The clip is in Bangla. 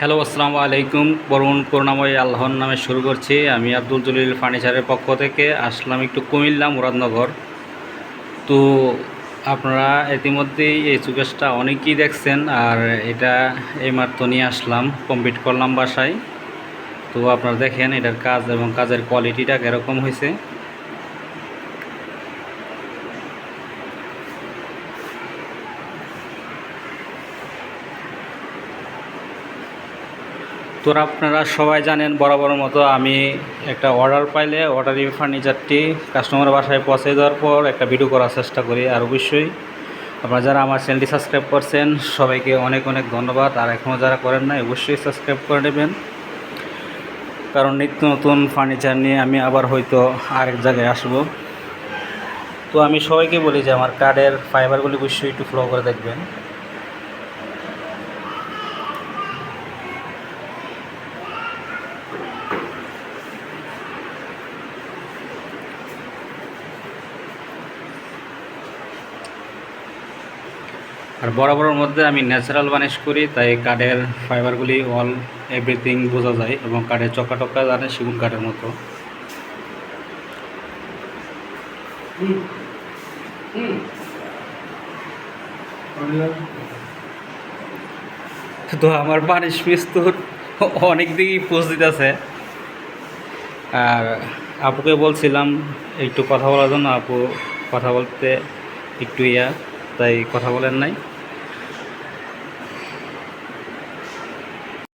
হ্যালো, আসসালামু আলাইকুম। বরুণ করুণাময় আল্লাহর নামে শুরু করছি। আমি আব্দুল জলিল ফার্নিচারের পক্ষ থেকে আসলাম একটু কুমিল্লা মুরাদনগর। তো আপনারা ইতিমধ্যেই এই চুকেসটা অনেকেই দেখছেন, আর এটা এইমাত্র নিয়ে আসলাম কমপ্লিট করলাম বাসায়। তো আপনারা দেখেন এটার কাজ এবং কাজের কোয়ালিটিটা কীরকম হয়েছে। তো আপনারা সবাই জানেন বরাবর মতো আমি একটা অর্ডার পাইলে অর্ডারি ফার্নিচারটি কাস্টমার বাসায় পৌঁছে দেওয়ার পর একটা ভিডিও করার চেষ্টা করি। আর অবশ্যই আপনারা যারা আমার চ্যানেলটি সাবস্ক্রাইব করছেন, সবাইকে অনেক অনেক ধন্যবাদ। আর এখনও যারা করেন নাই, অবশ্যই সাবস্ক্রাইব করে নেবেন। কারণ নিত্য নতুন ফার্নিচার নিয়ে আমি আবার হয়তো আরেক জায়গায় আসব। তো আমি সবাইকে বলি যে আমার কার্ডের ফাইবারগুলি অবশ্যই একটু ফ্লো করে দেখবেন। আর বরাবরের মধ্যে আমি ন্যাচারাল বানিশ করি, তাই কাঠের ফাইবারগুলি অল এভরিথিং বোঝা যায় এবং কাঠের চক্কা টক্কা জানে সেগুন কাঠের মতো। তো আমার বানিশ পিস তো অনেক দিকেই পোজ দিতেছে। আর আপুকে বলছিলাম, একটু কথা বলার জন্য আপু, কথা বলতে একটু ইয়া। তাই কথা বলেন নাই।